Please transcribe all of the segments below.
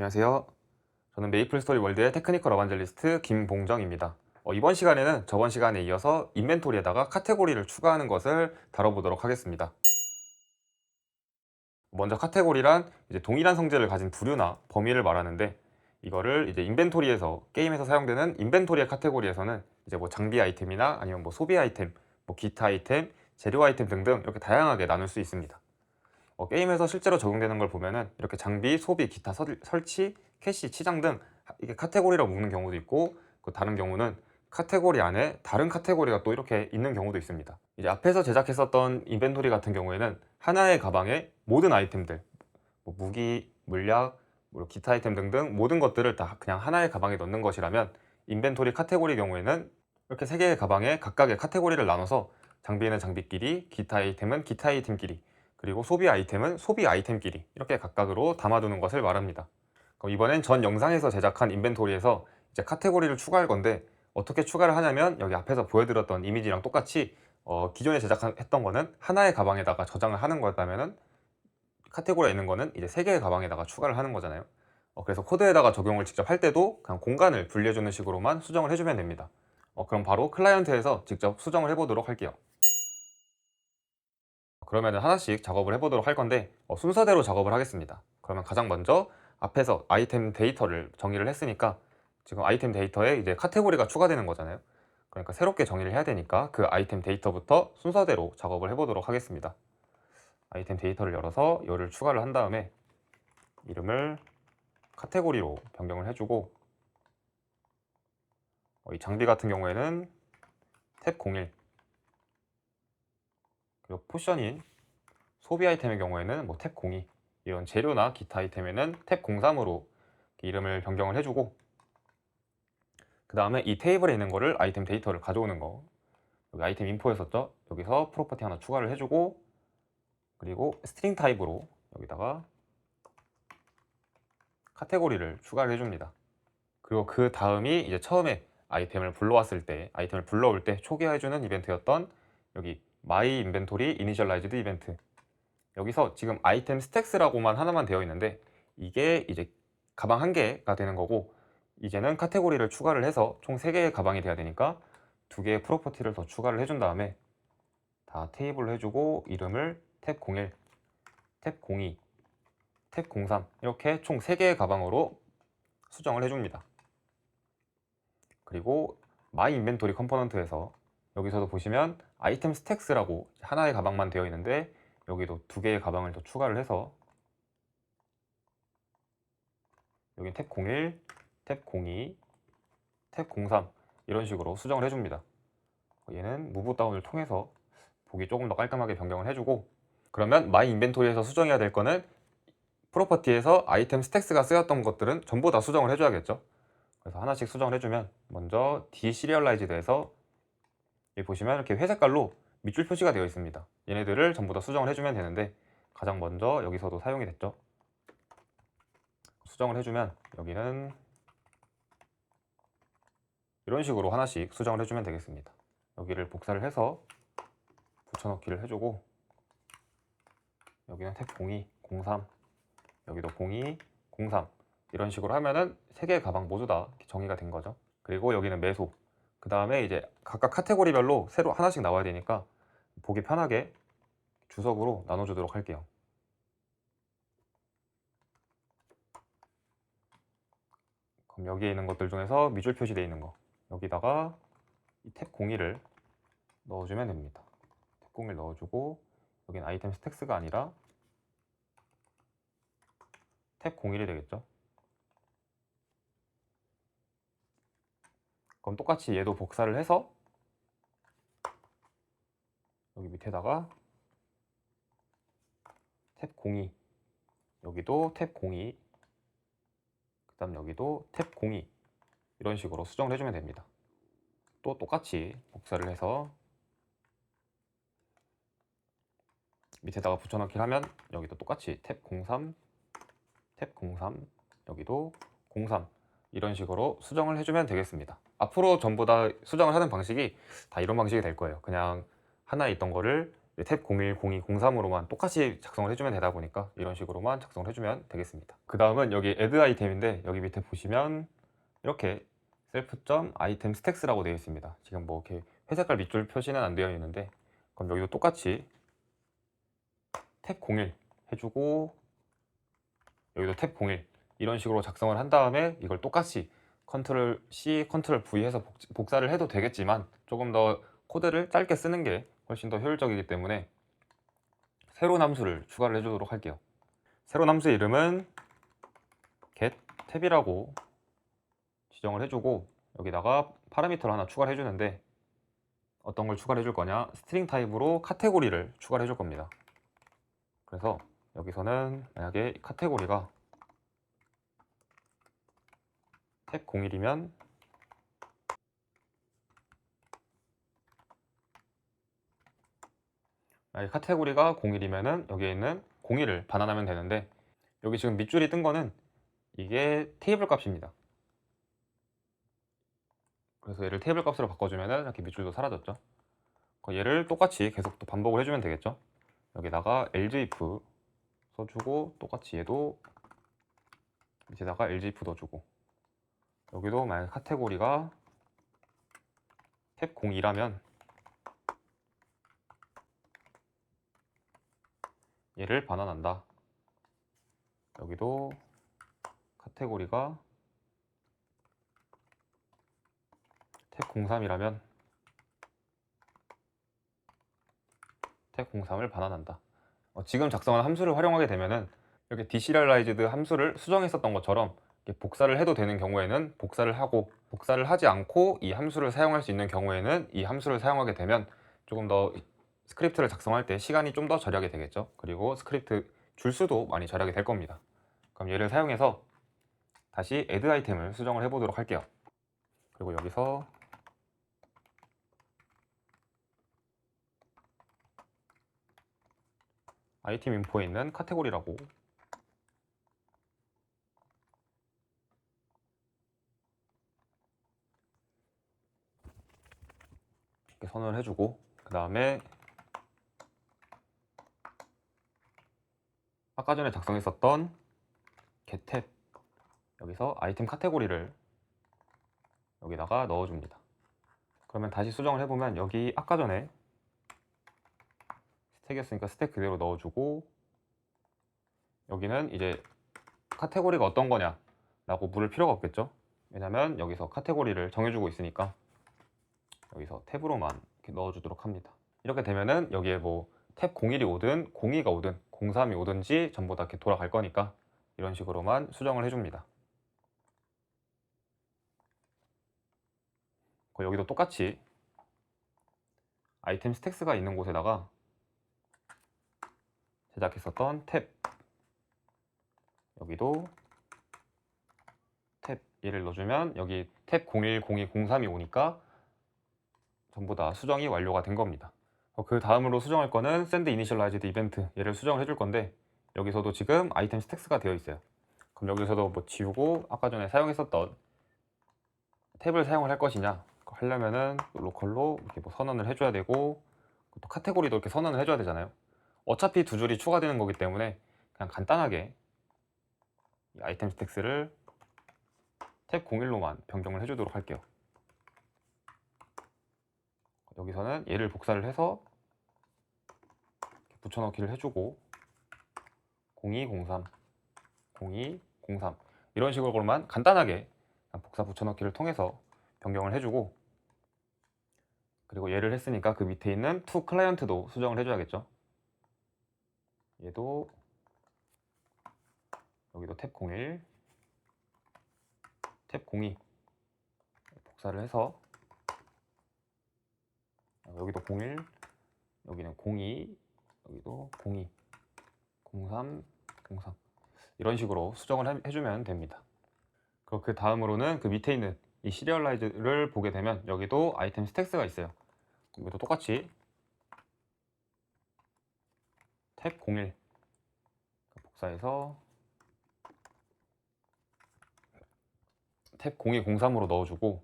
안녕하세요. 저는 메이플 스토리 월드의 테크니컬 어반젤리스트 김봉정입니다. 어, 이번 시간에는 저번 시간에 이어서 인벤토리에다가 카테고리를 추가하는 것을 다뤄보도록 하겠습니다. 먼저 카테고리란 이제 동일한 성질을 가진 부류나 범위를 말하는데 이거를 이제 인벤토리에서 게임에서 사용되는 인벤토리의 카테고리에서는 이제 뭐 장비 아이템이나 아니면 뭐 소비 아이템, 뭐 기타 아이템, 재료 아이템 등등 이렇게 다양하게 나눌 수 있습니다. 어, 게임에서 실제로 적용되는 걸 보면은 이렇게 장비, 소비, 기타 설, 설치, 캐시, 치장 등 이게 카테고리라고 묶는 경우도 있고 그 다른 경우는 카테고리 안에 다른 카테고리가 또 이렇게 있는 경우도 있습니다. 이제 앞에서 제작했었던 인벤토리 같은 경우에는 하나의 가방에 모든 아이템들, 뭐 무기, 물약, 뭐 기타 아이템 등등 모든 것들을 다 그냥 하나의 가방에 넣는 것이라면 인벤토리 카테고리 경우에는 이렇게 세 개의 가방에 각각의 카테고리를 나눠서 장비에는 장비끼리, 기타 아이템은 기타 아이템끼리, 그리고 소비 아이템은 소비 아이템끼리 이렇게 각각으로 담아두는 것을 말합니다. 이번엔 전 영상에서 제작한 인벤토리에서 이제 카테고리를 추가할 건데 어떻게 추가를 하냐면 여기 앞에서 보여드렸던 이미지랑 똑같이 어, 기존에 제작했던 거는 하나의 가방에다가 저장을 하는 거였다면은 카테고리에 있는 거는 이제 세 개의 가방에다가 추가를 하는 거잖아요. 어, 그래서 코드에다가 적용을 직접 할 때도 그냥 공간을 분리해주는 식으로만 수정을 해주면 됩니다. 어, 그럼 바로 클라이언트에서 직접 수정을 해보도록 할게요. 그러면 하나씩 작업을 해보도록 할 건데 어, 순서대로 작업을 하겠습니다. 그러면 가장 먼저 앞에서 아이템 데이터를 정의를 했으니까 지금 아이템 데이터에 이제 카테고리가 추가되는 거잖아요. 그러니까 새롭게 정의를 해야 되니까 그 아이템 데이터부터 순서대로 작업을 해보도록 하겠습니다. 아이템 데이터를 열어서 열을 추가를 한 다음에 이름을 카테고리로 변경을 해주고 어, 이 장비 같은 경우에는 탭01 그리고 포션인 소비 아이템의 경우에는 뭐 탭 02 이런 재료나 기타 아이템에는 탭 03으로 이름을 변경을 해주고 그 다음에 이 테이블에 있는 거를 아이템 데이터를 가져오는 거. 여기 아이템 인포였었죠? 여기서 프로퍼티 하나 추가를 해주고 그리고 스트링 타입으로 여기다가 카테고리를 추가를 해줍니다. 그리고 그 다음이 이제 처음에 아이템을 불러왔을 때 아이템을 불러올 때 초기화해주는 이벤트였던 여기 마이 인벤토리 이니셜라이즈드 이벤트 여기서 지금 아이템 스택스라고만 하나만 되어 있는데 이게 이제 가방 한 개가 되는 거고 이제는 카테고리를 추가를 해서 총 3개의 가방이 돼야 되니까 두 개의 프로퍼티를 더 추가를 해준 다음에 다 테이블로 해주고 이름을 탭 01, 탭 02, 탭03 이렇게 총 3개의 가방으로 수정을 해줍니다. 그리고 마이 인벤토리 컴포넌트에서 여기서도 보시면 아이템 스택스라고 하나의 가방만 되어 있는데 여기도 두 개의 가방을 더 추가를 해서 여기 탭 01, 탭 02, 탭 03 이런 식으로 수정을 해줍니다. 얘는 무브 다운을 통해서 보기 조금 더 깔끔하게 변경을 해주고 그러면 마이 인벤토리에서 수정해야 될 거는 프로퍼티에서 아이템 스택스가 쓰였던 것들은 전부 다 수정을 해줘야겠죠. 그래서 하나씩 수정을 해주면 먼저 디시리얼라이즈드에서 여기 보시면 이렇게 회색깔로 밑줄 표시가 되어 있습니다. 얘네들을 전부 다 수정을 해주면 되는데 가장 먼저 여기서도 사용이 됐죠. 수정을 해주면 여기는 이런 식으로 하나씩 수정을 해주면 되겠습니다. 여기를 복사를 해서 붙여넣기를 해주고 여기는 탭 02, 03 여기도 02, 03 이런 식으로 하면은 세 개의 가방 모두 다 정의가 된 거죠. 그리고 여기는 매소 그 다음에 이제 각각 카테고리별로 새로 하나씩 나와야 되니까 보기 편하게 주석으로 나눠주도록 할게요. 그럼 여기에 있는 것들 중에서 밑줄 표시되어 있는 거 여기다가 이탭 01을 넣어주면 됩니다. 탭 01 넣어주고 여기는 아이템 스택스가 아니라 탭 01이 되겠죠. 그럼 똑같이 얘도 복사를 해서 여기 밑에다가 탭 02 여기도 탭 02 그 다음 여기도 탭 02 이런 식으로 수정을 해주면 됩니다. 또 똑같이 복사를 해서 밑에다가 붙여넣기를 하면 여기도 똑같이 탭 03 탭 03 여기도 03 이런 식으로 수정을 해주면 되겠습니다 앞으로 전부 다 수정을 하는 방식이 다 이런 방식이 될 거예요 그냥 하나에 있던 거를 탭 01, 02, 03으로만 똑같이 작성을 해주면 되다 보니까 이런 식으로만 작성을 해주면 되겠습니다. 그 다음은 여기 add 아이템인데 여기 밑에 보시면 이렇게 셀프.점 아이템 스택스라고 되어 있습니다. 지금 뭐 이렇게 회색깔 밑줄 표시는 안 되어 있는데 그럼 여기도 똑같이 탭 01 해주고 여기도 탭 01 이런 식으로 작성을 한 다음에 이걸 똑같이 컨트롤 C, 컨트롤 V 해서 복, 복사를 해도 되겠지만 조금 더 코드를 짧게 쓰는 게 훨씬 더 효율적이기 때문에 새로운 함수를 추가를 해주도록 할게요. 새로운 함수의 이름은 get 탭이라고 지정을 해주고 여기다가 파라미터를 하나 추가를 해주는데 어떤 걸 추가를 해줄 거냐 스트링 타입으로 카테고리를 추가를 해줄 겁니다. 그래서 여기서는 만약에 카테고리가 탭 01이면 만약에 카테고리가 01이면은 여기에 있는 01을 반환하면 되는데 여기 지금 밑줄이 뜬 거는 이게 테이블 값입니다. 그래서 얘를 테이블 값으로 바꿔주면은 이렇게 밑줄도 사라졌죠. 그럼 얘를 똑같이 계속 또 반복을 해주면 되겠죠. 여기다가 LGIF 써주고 똑같이 얘도 밑에다가 LGIF 넣어주고 여기도 만약 카테고리가 탭 02라면 얘를 반환한다. 여기도 카테고리가 탭 03이라면 탭 03을 반환한다. 어, 지금 작성한 함수를 활용하게 되면은 이렇게 deserialized 함수를 수정했었던 것처럼 복사를 해도 되는 경우에는 복사를 하고 복사를 하지 않고 이 함수를 사용할 수 있는 경우에는 이 함수를 사용하게 되면 조금 더 스크립트를 작성할 때 시간이 좀 더 절약이 되겠죠. 그리고 스크립트 줄수도 많이 절약이 될 겁니다. 그럼 얘를 사용해서 다시 add 아이템을 수정을 해보도록 할게요. 그리고 여기서 아이템 인포에 있는 카테고리라고 이렇게 선언을 해주고 그 다음에 아까 전에 작성했었던 getTab 여기서 아이템 카테고리를 여기다가 넣어줍니다. 그러면 다시 수정을 해보면 여기 아까 전에 스택이었으니까 스택 그대로 넣어주고 여기는 이제 카테고리가 어떤 거냐 라고 물을 필요가 없겠죠 왜냐면 여기서 카테고리를 정해주고 있으니까 여기서 탭으로만 이렇게 넣어주도록 합니다. 이렇게 되면은 여기에 뭐 탭 01이 오든 02가 오든 03이 오든지 전부 다 이렇게 돌아갈 거니까 이런 식으로만 수정을 해줍니다. 여기도 똑같이 아이템 스택스가 있는 곳에다가 제작했었던 탭 여기도 탭 얘를 넣어주면 여기 탭 01, 02, 03이 오니까 전부 다 수정이 완료가 된 겁니다. 어, 그 다음으로 수정할 거는 send initialized event 얘를 수정을 해줄 건데 여기서도 지금 아이템 스택스가 되어 있어요. 그럼 여기서도 뭐 지우고 아까 전에 사용했었던 탭을 사용을 할 것이냐 하려면은 로컬로 이렇게 뭐 선언을 해줘야 되고 또 카테고리도 이렇게 선언을 해줘야 되잖아요. 어차피 두 줄이 추가되는 거기 때문에 그냥 간단하게 이 아이템 스택스를 탭 01로만 변경을 해주도록 할게요. 여기서는 얘를 복사를 해서 붙여넣기를 해주고 0203, 0203 이런 식으로만 간단하게 복사 붙여넣기를 통해서 변경을 해주고 그리고 얘를 했으니까 그 밑에 있는 to 클라이언트도 수정을 해줘야겠죠. 얘도 여기도 탭 01, 탭 02 복사를 해서 여기도 01, 여기는 02, 여기도 02, 03, 03 이런 식으로 수정을 해- 해주면 됩니다. 그 다음으로는 그 밑에 있는 이 시리얼라이즈를 보게 되면 여기도 아이템 스택스가 있어요. 여기도 똑같이 탭 01 복사해서 탭 0203으로 넣어주고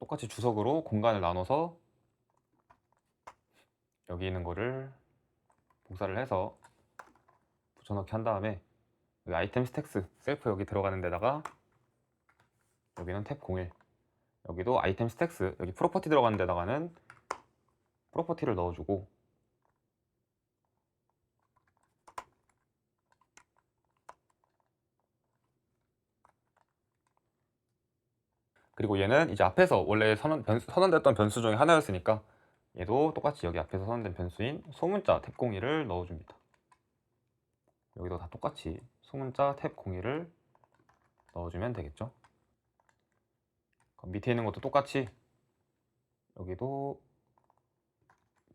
똑같이 주석으로 공간을 나눠서 여기 있는 거를 복사를 해서 붙여넣기 한 다음에 아이템 스택스 셀프 여기 들어가는 데다가 여기는 탭 01 여기도 아이템 스택스 여기 프로퍼티 들어가는 데다가는 프로퍼티를 넣어주고 그리고 얘는 이제 앞에서 원래 선언, 변수- 선언됐던 변수 중에 하나였으니까 얘도 똑같이 여기 앞에서 선언된 변수인 소문자 탭 01을 넣어줍니다. 여기도 다 똑같이 소문자 탭 01을 넣어주면 되겠죠. 밑에 있는 것도 똑같이 여기도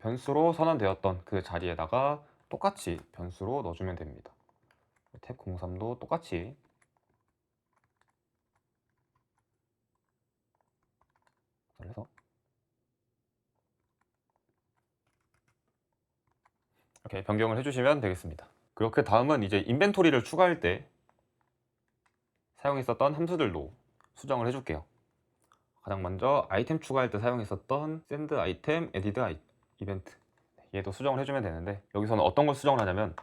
변수로 선언되었던 그 자리에다가 똑같이 변수로 넣어주면 됩니다. 탭 03도 똑같이 그래서 이렇게 변경을 해주시면 되겠습니다. 그렇게 다음은 이제 인벤토리를 추가할 때 사용했었던 함수들도 수정을 해줄게요. 가장 먼저 아이템 추가할 때 사용했었던 send 아이템 added 아이- 이벤트 얘도 수정을 해주면 되는데 여기서는 어떤 걸 수정을 하냐면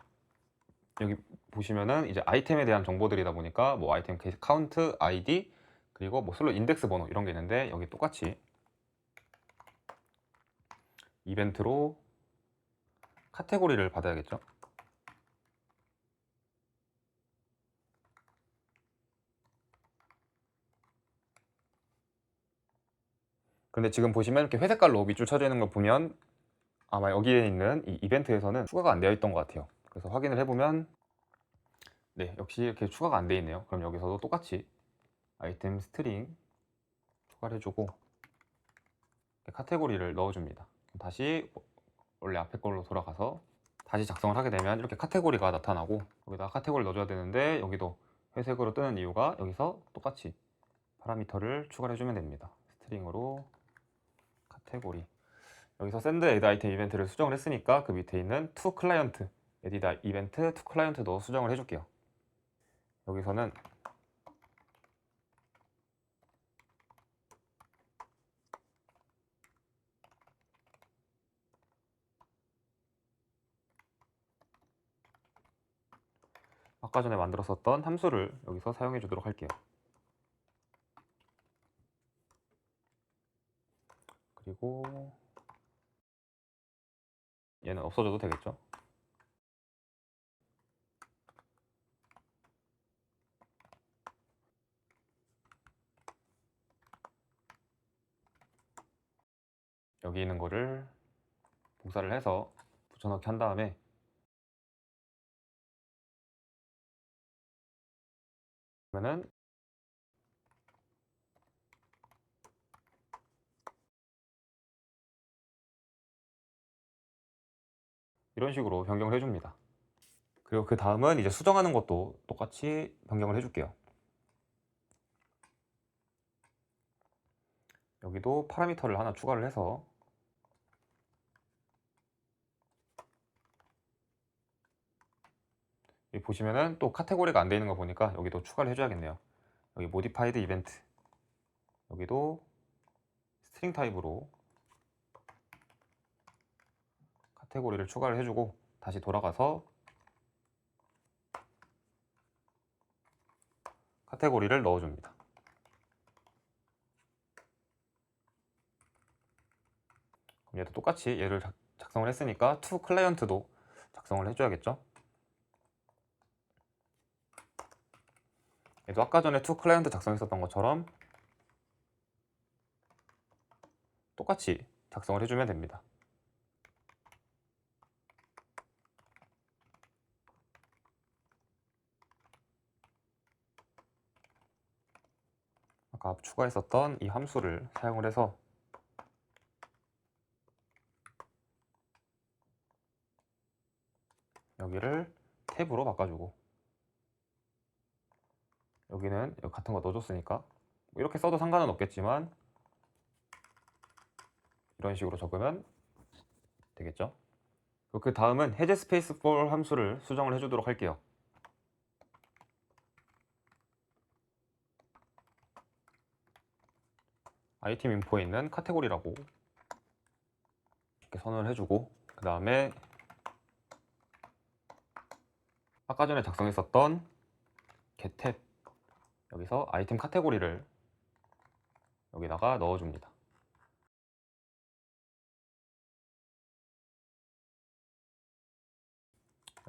여기 보시면은 이제 아이템에 대한 정보들이다 보니까 뭐 아이템 게- 카운트, 아이디 그리고 뭐 슬롯 인덱스 번호 이런 게 있는데 여기 똑같이 이벤트로 카테고리를 받아야겠죠. 근데 지금 보시면 이렇게 회색깔로 밑줄 쳐져 있는 걸 보면 아마 여기에 있는 이 이벤트에서는 추가가 안 되어 있던 것 같아요. 그래서 확인을 해보면 네 역시 이렇게 추가가 안 되어 있네요. 그럼 여기서도 똑같이 아이템 스트링 추가를 해주고 카테고리를 넣어줍니다. 다시 원래 앞에 걸로 돌아가서 다시 작성을 하게 되면 이렇게 카테고리가 나타나고 여기다 카테고리 넣어줘야 되는데 여기도 회색으로 뜨는 이유가 여기서 똑같이 파라미터를 추가를 해주면 됩니다. 스트링으로 카테고리 여기서 send add item 이벤트를 수정을 했으니까 그 밑에 있는 to client add 이벤트 to client도 수정을 해줄게요. 여기서는 아까 전에 만들었었던 함수를 여기서 사용해 주도록 할게요. 그리고 얘는 없어져도 되겠죠? 여기 있는 거를 복사를 해서 붙여넣기 한 다음에 그러면은 이런 식으로 변경을 해줍니다. 그리고 그 다음은 이제 수정하는 것도 똑같이 변경을 해줄게요. 여기도 파라미터를 하나 추가를 해서 여기 보시면은 또 카테고리가 안 되어 있는 거 보니까 여기도 추가를 해줘야겠네요. 여기 modified event 여기도 스트링 타입으로 카테고리를 추가를 해주고 다시 돌아가서 카테고리를 넣어줍니다. 그럼 얘도 똑같이 얘를 작- 작성을 했으니까 to 클라이언트도 작성을 해줘야겠죠. 얘도 아까 전에 to 클라이언트 작성했었던 것처럼 똑같이 작성을 해주면 됩니다. 아까 추가했었던 이 함수를 사용을 해서 여기를 탭으로 바꿔주고 여기는 여기 같은 거 넣어줬으니까 뭐 이렇게 써도 상관은 없겠지만 이런 식으로 적으면 되겠죠. 그 다음은 해제 스페이스 for 함수를 수정을 해주도록 할게요. 아이템 인포에 있는 카테고리라고 이렇게 선언을 해주고 그 다음에 아까 전에 작성했었던 getTab 여기서 아이템 카테고리를 여기다가 넣어줍니다.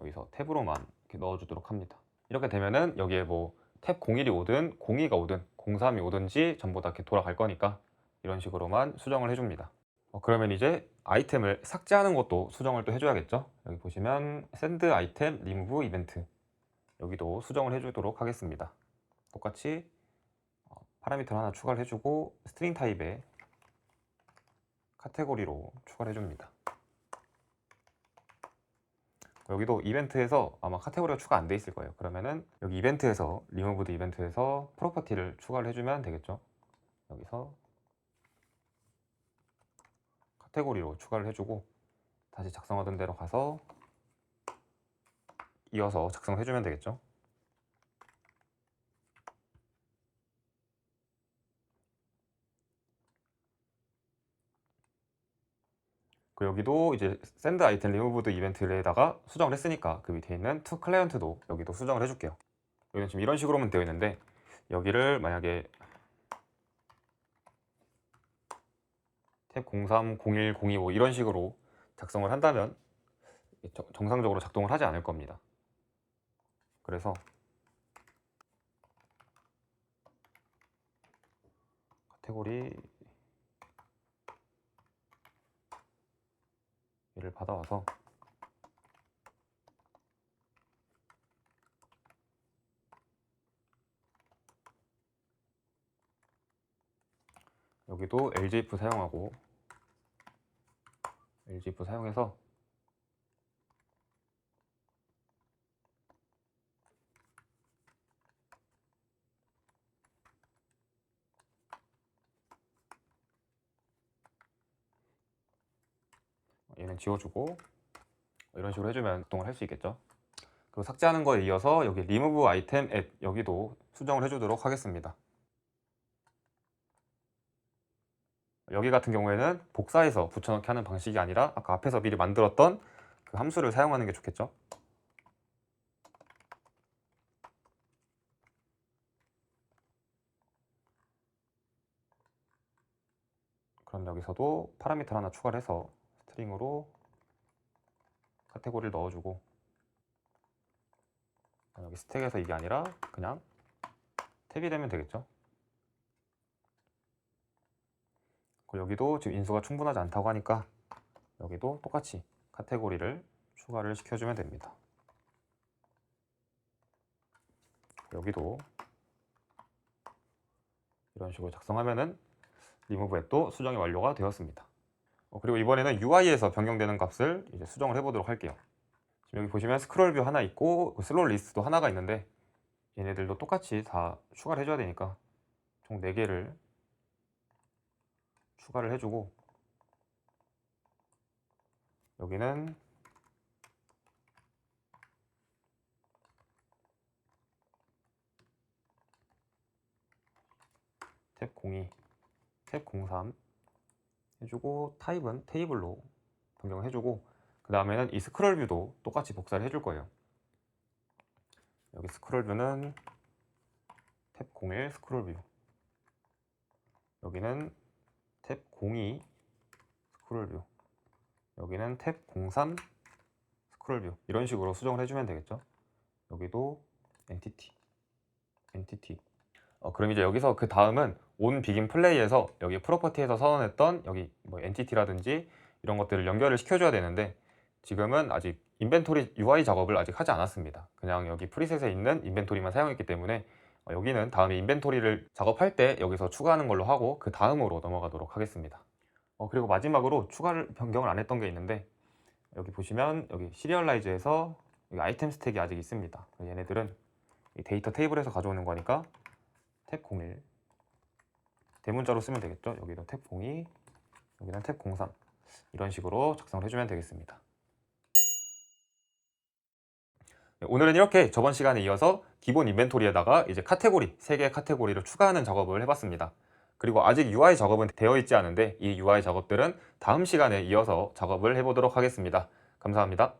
여기서 탭으로만 이렇게 넣어주도록 합니다. 이렇게 되면은 여기에 뭐 탭 01이 오든 02가 오든 03이 오든지 전부 다 이렇게 돌아갈 거니까 이런 식으로만 수정을 해줍니다. 어, 그러면 이제 아이템을 삭제하는 것도 수정을 또 해줘야겠죠? 여기 보시면 send 아이템 remove 이벤트 여기도 수정을 해주도록 하겠습니다. 똑같이 어, 파라미터 하나 추가를 해주고 스트링 타입의 카테고리로 추가를 해줍니다. 여기도 이벤트에서 아마 카테고리가 추가 안 돼 있을 거예요. 그러면은 여기 이벤트에서 리무브드 이벤트에서 프로퍼티를 추가를 해주면 되겠죠. 여기서 카테고리로 추가를 해주고 다시 작성하던 대로 가서 이어서 작성을 해주면 되겠죠. 그 여기도 이제 send 아이템 removed 이벤트에다가 수정을 했으니까 그 밑에 있는 to client도 여기도 수정을 해줄게요. 여기는 지금 이런 식으로만 되어 있는데 여기를 만약에 탭 03, 01, 025 이런 식으로 작성을 한다면 저- 정상적으로 작동을 하지 않을 겁니다. 그래서 카테고리 얘를 받아와서 여기도 LGF 사용하고 LGF 사용해서 얘는 지워주고 이런 식으로 해주면 작동을 할 수 있겠죠. 그리고 삭제하는 거에 이어서 여기 remove item at 여기도 수정을 해주도록 하겠습니다. 여기 같은 경우에는 복사해서 붙여넣기 하는 방식이 아니라 아까 앞에서 미리 만들었던 그 함수를 사용하는 게 좋겠죠. 그럼 여기서도 파라미터 하나 추가를 해서 스트링으로 카테고리를 넣어주고 여기 스택에서 이게 아니라 그냥 탭이 되면 되겠죠. 여기도 지금 인수가 충분하지 않다고 하니까 여기도 똑같이 카테고리를 추가를 시켜주면 됩니다. 여기도 이런 식으로 작성하면은 리무브 앱도 수정이 완료가 되었습니다. 어, 그리고 이번에는 UI에서 변경되는 값을 이제 수정을 해보도록 할게요. 지금 여기 보시면 스크롤 뷰 하나 있고 그 슬롯 리스트도 하나가 있는데 얘네들도 똑같이 다 추가를 해줘야 되니까 총 4개를 추가를 해주고 여기는 탭 02, 탭 03 해주고 타입은 테이블로 변경을 해주고 그 다음에는 이 스크롤 뷰도 똑같이 복사를 해줄 거예요. 여기 스크롤 뷰는 탭 01 스크롤 뷰. 여기는 탭 02 스크롤 뷰. 여기는 탭 03 스크롤 뷰. 이런 식으로 수정을 해주면 되겠죠. 여기도 엔티티. 엔티티. 어, 그럼 이제 여기서 그 다음은 온 비긴 플레이에서 여기 프로퍼티에서 선언했던 여기 뭐 엔티티라든지 이런 것들을 연결을 시켜줘야 되는데 지금은 아직 인벤토리 UI 작업을 아직 하지 않았습니다. 그냥 여기 프리셋에 있는 인벤토리만 사용했기 때문에 어, 여기는 다음에 인벤토리를 작업할 때 여기서 추가하는 걸로 하고 그 다음으로 넘어가도록 하겠습니다. 어, 그리고 마지막으로 추가를 변경을 안 했던 게 있는데 여기 보시면 여기 시리얼라이즈에서 여기 아이템 스택이 아직 있습니다. 얘네들은 이 데이터 테이블에서 가져오는 거니까 탭01 대문자로 쓰면 되겠죠. 여기도 탭02 여기는 탭03 이런 식으로 작성을 해주면 되겠습니다. 네, 오늘은 이렇게 저번 시간에 이어서 기본 인벤토리에다가 이제 카테고리 3개의 카테고리를 추가하는 작업을 해봤습니다. 그리고 아직 UI 작업은 되어 있지 않은데 이 UI 작업들은 다음 시간에 이어서 작업을 해보도록 하겠습니다. 감사합니다.